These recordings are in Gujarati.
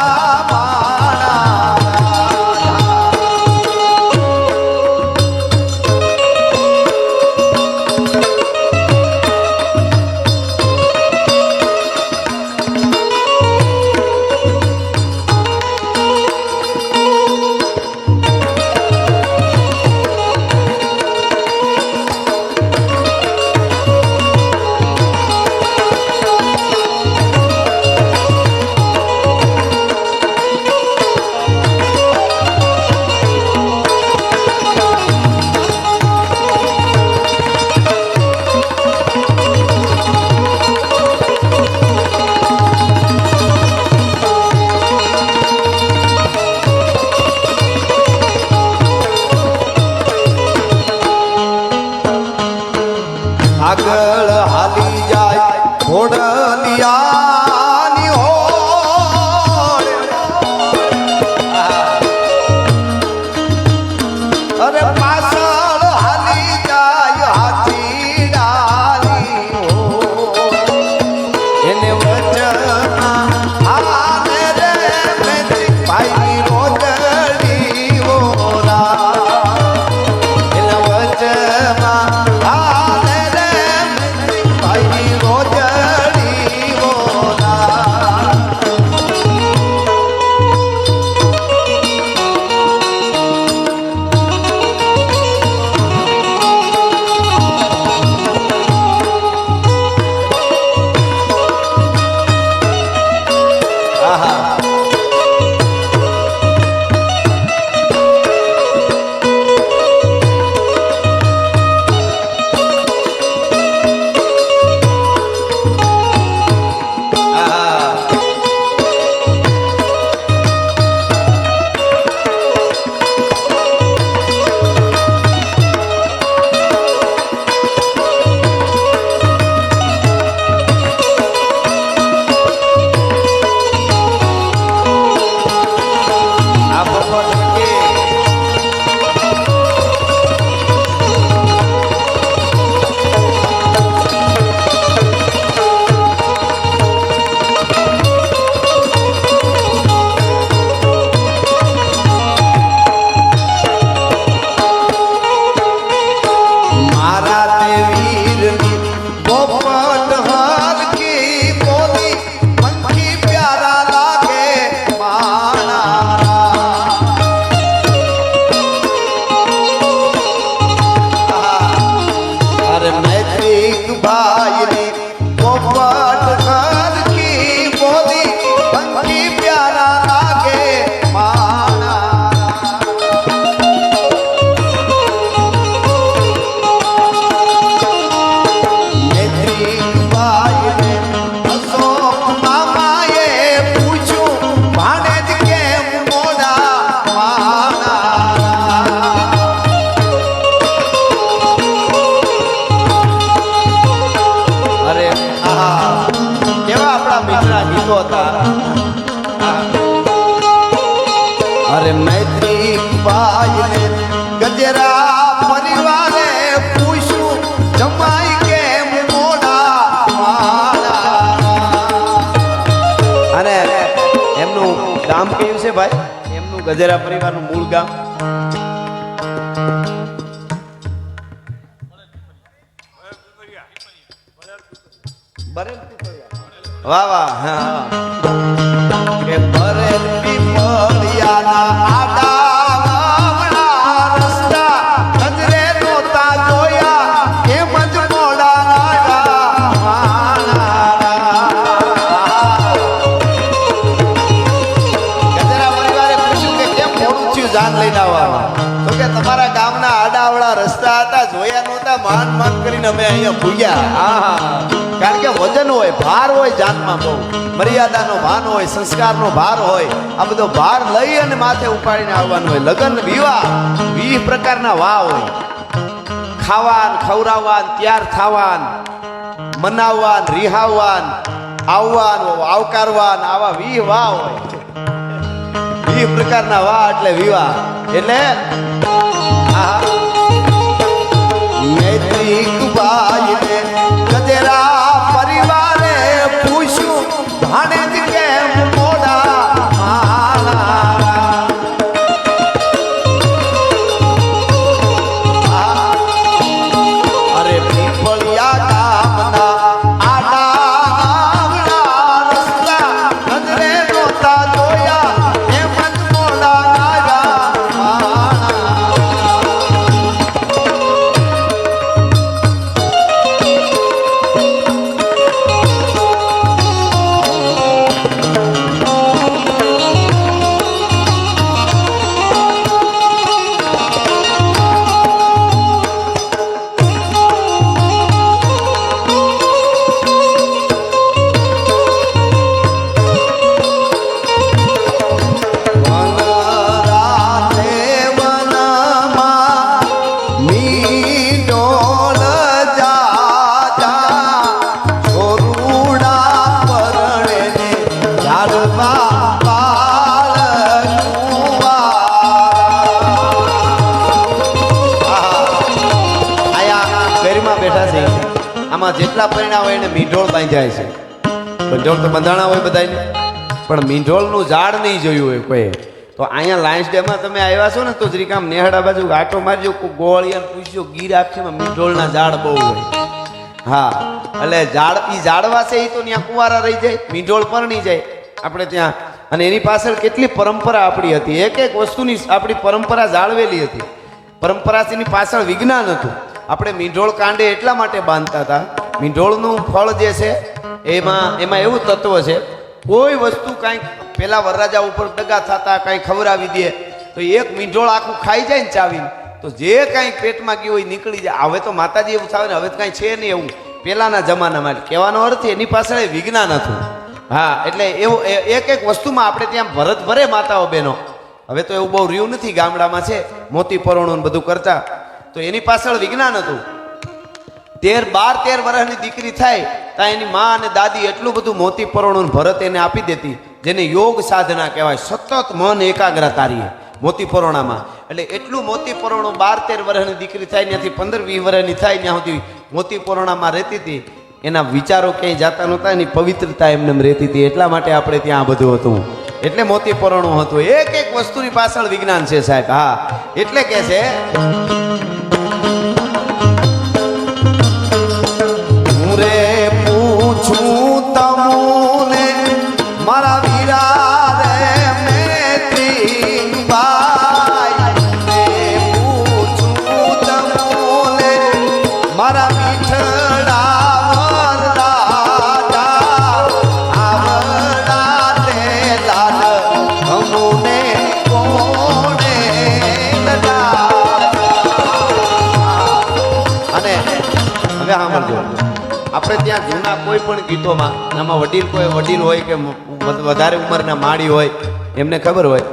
啊！અરે મૈત્રી ભાઈને ગજરા પરિવારે પૂછ્યું, જમાઈ કેમ મોડા અને એમનું ગામ કેવું છે ભાઈ? એમનું ગજરા પરિવારનું મૂળ ગામ? વાહ વાહ હા. કે બરેલ તો કે તમારા ગામના આડાવડા રસ્તા હતા, જોયા નહોતા, માન માન કરીને અમે અહીંયા ભૂગ્યા. કારણ કે વજન હોય, ભાર હોય જાતમાં બહુ. મર્યાદાનો ભાન હોય, સંસ્કારનો ભાર હોય, આ બધો ભાર લઈ અને માથે ઉપાડીને આવવાનું હોય. લગ્ન, વિવાહ વીસ પ્રકારના વાહ હોય. ખાવાન ખવરાવાન તૈયાર થવાન, મનાવવાન, રિહાવવાન, આવવાન, આવકારવાન, આવા વી વાહ હોય. વી પ્રકારના વાહ એટલે વિવાહ. એટલે આહા. આમાં જેટલા પરિણામ હોય એને મીંઢોળ જાય છે. મીંઢોળ તો બંધાણા હોય બધાને પણ મીંઢોળનું ઝાડ નહીં જોયું હોય કોઈ. તો અહીંયા લાયન્સ ડેમાં તમે આવ્યા છો ને, તો શ્રીકામ નેહડા બાજુ આટો મારજો, કોઈ ગોળિયાને પૂછજો, ગીર આખીમાં મીંઢોળના ઝાડ બહુ હોય. હા, એટલે ઝાડ એ ઝાડવા છે એ તો ત્યાં કુંવારા રહી જાય, મીંઢોળ પરણી જાય. આપણે ત્યાં, અને એની પાછળ કેટલી પરંપરા આપણી હતી. એક એક વસ્તુની આપણી પરંપરા જાળવેલી હતી. પરંપરાની પાછળ વિજ્ઞાન હતું. આપણે મીંઢોળ કાંડે એટલા માટે બાંધતા હતા. મીંઢોળનું ફળ જે છે, એમાં એમાં એવું તત્વ છે, કોઈ વસ્તુ કાંઈક પેલા વરરાજા ઉપર દગા થતા, કાંઈ ખવડાવી દે, તો એક મીંઢોળ આખું ખાઈ જાય ને ચાવીને, તો જે કાંઈ પેટમાં ગયું હોય નીકળી જાય. હવે તો માતાજી એવું થાય ને, હવે તો કાંઈ છે નહીં એવું. પહેલાંના જમાનામાં કહેવાનો અર્થ એની પાછળ વિજ્ઞાન હતું. હા, એટલે એવું એક એક વસ્તુમાં આપણે ત્યાં ભરત ભરે માતાઓ બહેનો. હવે તો એવું બહુ રહ્યું નથી ગામડામાં છે. મોતી પરોણું બધું કરતા. તો એની પાછળ વિજ્ઞાન હતું. તેર બાર તેર વર્ષની દીકરી થાય ત્યાં એની માં અને દાદી એટલું બધું મોતી પરોણું ભરત એને આપી દેતી, જેને યોગ સાધના કહેવાય, સતત મન એકાગ્રતા તારીએ મોતી પરોણામાં. એટલે એટલું મોતી પરોણું બાર તેર વર્ષની દીકરી થાય, ત્યાંથી પંદર વીસ વર્ષની થાય, ત્યાં સુધી મોતી પરોણામાં રહેતી હતી. એના વિચારો ક્યાંય જાતા નહોતા, એની પવિત્રતા એમને એમ રહેતી હતી. એટલા માટે આપણે ત્યાં આ બધું હતું. એટલે મોતી પરણું હતું. એક એક વસ્તુની પાછળ વિજ્ઞાન છે સાહેબ. હા, એટલે કે છે, હું રે પૂછું ત્યાં જૂના કોઈ પણ ગીતોમાં, આમાં વડીલ કોઈ વડીલ હોય કે વધારે ઉંમરના માળી હોય, એમને ખબર હોય.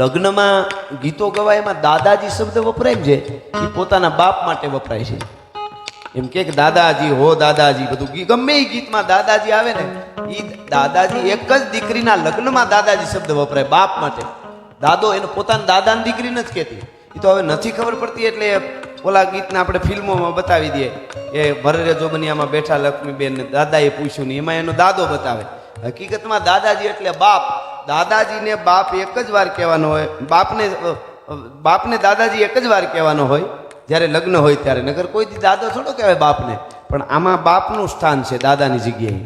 લગ્નમાં ગીતો ગવાય એમાં દાદાજી શબ્દ વપરાય છે એ પોતાના બાપ માટે વપરાય છે. એમ કે દાદાજી, હો દાદાજી, બધું ગમે એ ગીતમાં દાદાજી આવે ને એ દાદાજી એક જ દીકરીના લગ્નમાં દાદાજી શબ્દ વપરાય બાપ માટે. દાદો એને પોતાના દાદાની દીકરી નથી કહેતી. એ તો હવે નથી ખબર પડતી એટલે ઓલા ગીતને આપણે ફિલ્મોમાં બતાવી દઈએ. એ ભરરે જોબનિયામાં બેઠા લક્ષ્મીબેન દાદાએ પૂછ્યું ને એમાં એનો દાદો બતાવે. હકીકતમાં દાદાજી એટલે બાપ. દાદાજીને બાપ એક જ વાર કહેવાનો હોય. બાપને બાપને દાદાજી એક જ વાર કહેવાનો હોય. જ્યારે લગ્ન હોય ત્યારે. નગર કોઈ દી દાદો થોડો કહેવાય બાપને. પણ આમાં બાપનું સ્થાન છે દાદાની જગ્યાએ.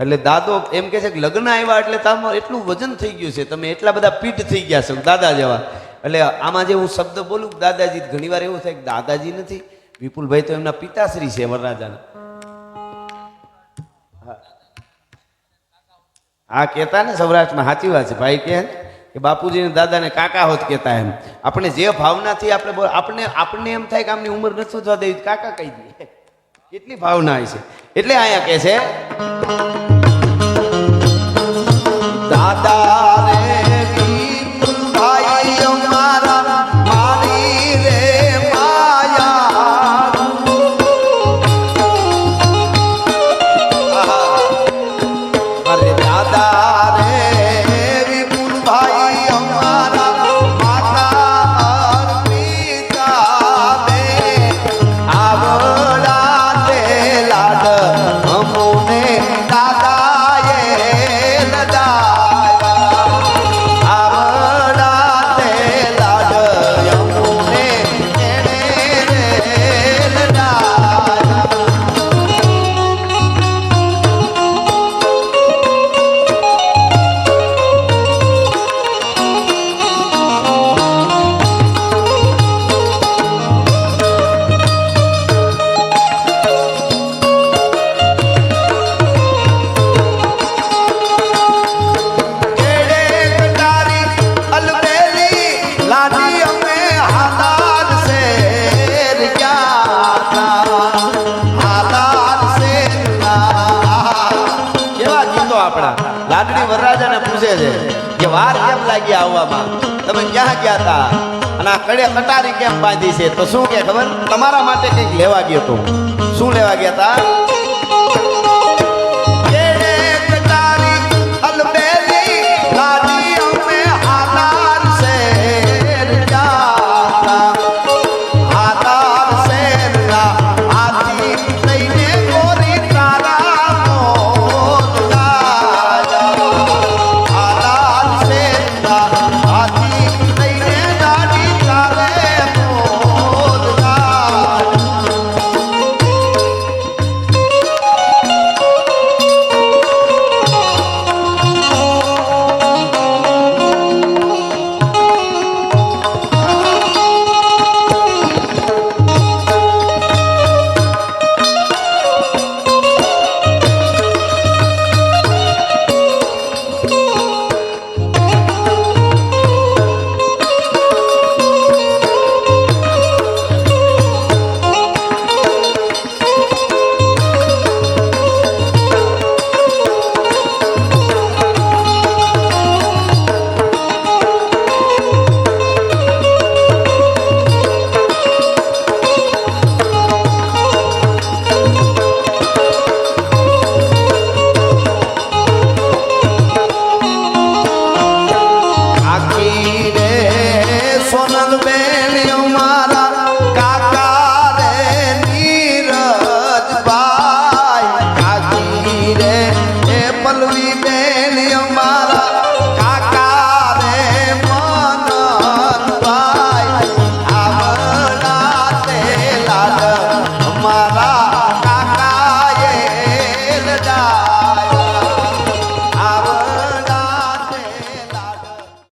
એટલે દાદો એમ કહે છે કે લગ્ન આવ્યા એટલે તમારું એટલું વજન થઈ ગયું છે. તમે એટલા બધા પીઠ થઈ ગયા છો, દાદા જેવા. એટલે આમાં જે હું શબ્દ બોલું, દાદાજી ઘણીવાર એવું થાય કે દાદાજી નથી. વિપુલભાઈ તો એમના પિતાશ્રી છે વરરાજાના. હા. કહેતા ને સૌરાષ્ટ્રમાં, સાચી વાત છે. ભાઈ કહે કે બાપુજીને દાદાને કાકા હોત કહેતા એમ. આપણે જે ભાવનાથી આપણે આપણે, આપણને એમ થાય કે આમની ઉંમર નથી થવા દેવી કાકા કહી દઈએ કેટલી ભાવના છે. એટલે અહીંયા કહે છે, દાદા કે કેમ લાગી આવવામાં? તમે ક્યાં ગયા હતા અને આ કડે કટારી કેમ બાંધી છે? તો શું કે ખબર? તમારા માટે કંઈક લેવા ગયો તો. શું લેવા ગયા હતા